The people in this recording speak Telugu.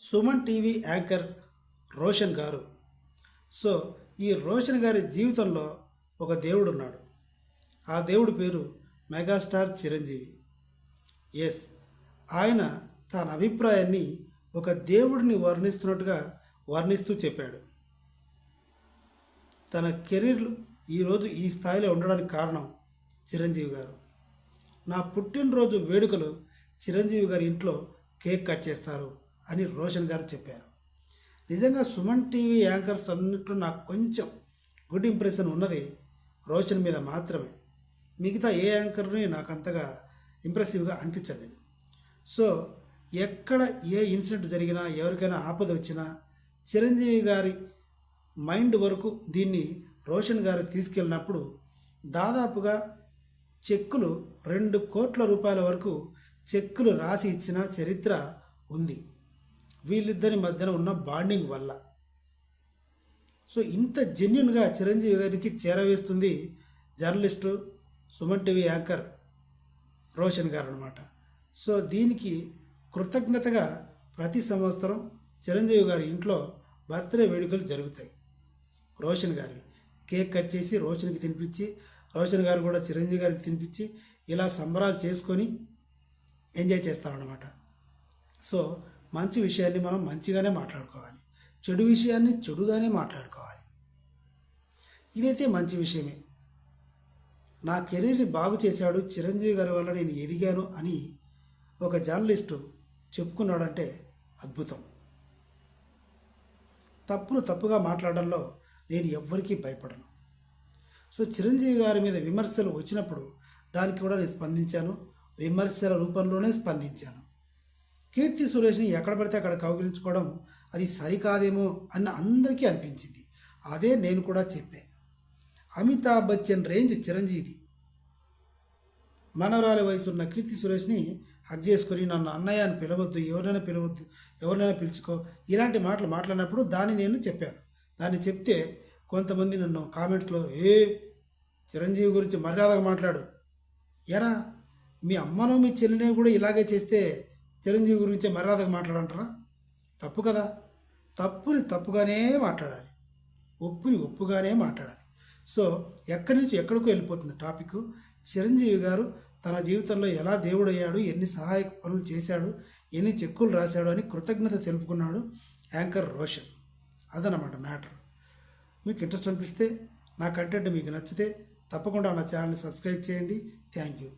సుమన్ టీవీ యాంకర్ రోషన్ గారు. సో ఈ రోషన్ గారి జీవితంలో ఒక దేవుడు ఉన్నాడు ఆ దేవుడి పేరు మెగాస్టార్ చిరంజీవి. ఎస్ ఆయన తన అభిప్రాయాన్ని ఒక దేవుడిని వర్ణిస్తున్నట్టుగా వర్ణిస్తూ చెప్పాడు. తన కెరీర్లు ఈరోజు ఈ స్థాయిలో ఉండడానికి కారణం చిరంజీవి గారు. నా పుట్టినరోజు వేడుకలు చిరంజీవి గారి ఇంట్లో కేక్ కట్ చేస్తారు. అని రోషన్ గారు చెప్పారు. నిజంగా సుమన్ టీవీ యాంకర్స్ అన్నిట్లో నాకు కొంచెం గుడ్ ఇంప్రెషన్ ఉన్నది రోషన్ మీద మాత్రమే. మిగతా ఏ యాంకర్ని నాకు అంతగా ఇంప్రెసివ్గా అనిపించలేదు. సో ఎక్కడ ఏ ఇన్సిడెంట్ జరిగినా ఎవరికైనా ఆపద వచ్చినా చిరంజీవి గారి మైండ్ వరకు దీన్ని రోషన్ గారు తీసుకెళ్ళినప్పుడు దాదాపుగా చెక్కులు రెండు కోట్ల రూపాయల వరకు చెక్కులు రాసి ఇచ్చిన చరిత్ర ఉంది. వీళ్ళిద్దరి మధ్యన ఉన్న బాండింగ్ వల్ల. సో ఇంత జెన్యున్గా చిరంజీవి గారికి చేరవేస్తుంది journalist Suman TV anchor Roshan గారు అనమాట సో దీనికి కృతజ్ఞతగా ప్రతి సంవత్సరం చిరంజీవి గారి ఇంట్లో బర్త్డే వేడుకలు జరుగుతాయి. రోషన్ గారి కేక్ కట్ చేసి రోషన్కి తినిపించి రోషన్ గారు కూడా చిరంజీవి గారికి తినిపించి ఇలా సంబరాలు చేసుకొని ఎంజాయ్ చేస్తామన్నమాట సో మంచి విషయాన్ని మనం మంచిగానే మాట్లాడుకోవాలి. చెడు విషయాన్ని చెడుగానే మాట్లాడుకోవాలి. ఇదైతే మంచి విషయమే. నా కెరీర్ని బాగు చేశాడు చిరంజీవి గారి వల్ల నేను ఎదిగాను అని ఒక జర్నలిస్టు చెప్పుకున్నాడంటే అద్భుతం. తప్పును తప్పుగా మాట్లాడడంలో నేను ఎవ్వరికీ భయపడను. సో చిరంజీవి గారి మీద విమర్శలు వచ్చినప్పుడు దానికి కూడా నేను స్పందించాను. విమర్శల రూపంలోనే స్పందించాను. కీర్తి సురేష్ని ఎక్కడ పడితే అక్కడ కౌగిలించుకోవడం అది సరికాదేమో అన్న అందరికీ అనిపించింది. అదే నేను కూడా చెప్పాను అమితాబ్ బచ్చన్ రేంజ్ చిరంజీవి మనవరాలి వయసు ఉన్న కీర్తి సురేష్ని హక్ చేసుకొని నన్ను అన్నయ్య అని పిలవద్దు ఎవరినైనా పిలవద్దు ఎవరినైనా పిలుచుకో ఇలాంటి మాటలు మాట్లాడినప్పుడు దాన్ని నేను చెప్పాను. దాన్ని చెప్తే కొంతమంది నన్ను కామెంట్లో ఏ చిరంజీవి గురించి మర్యాదగా మాట్లాడు. ఎరా మీ అమ్మను మీ చెల్లిని కూడా ఇలాగే చేస్తే చిరంజీవి గురించి మర్యాదగా మాట్లాడంటారా? తప్పు కదా. తప్పుని తప్పుగానే మాట్లాడాలి. ఒప్పుని ఒప్పుగానే మాట్లాడాలి. సో ఎక్కడి నుంచి ఎక్కడికో వెళ్ళిపోతుంది టాపిక్. చిరంజీవి గారు తన జీవితంలో ఎలా దేవుడయ్యాడు ఎన్ని సహాయక పనులు చేశాడు ఎన్ని చెక్కులు రాశాడు అని కృతజ్ఞత తెలుపుకున్నాడు యాంకర్ రోషన్. అదనమాట మ్యాటర్. మీకు ఇంట్రెస్ట్ అనిపిస్తే నా కంటెంట్ మీకు నచ్చితే తప్పకుండా నా ఛానల్ని సబ్స్క్రైబ్ చేయండి. Thank you.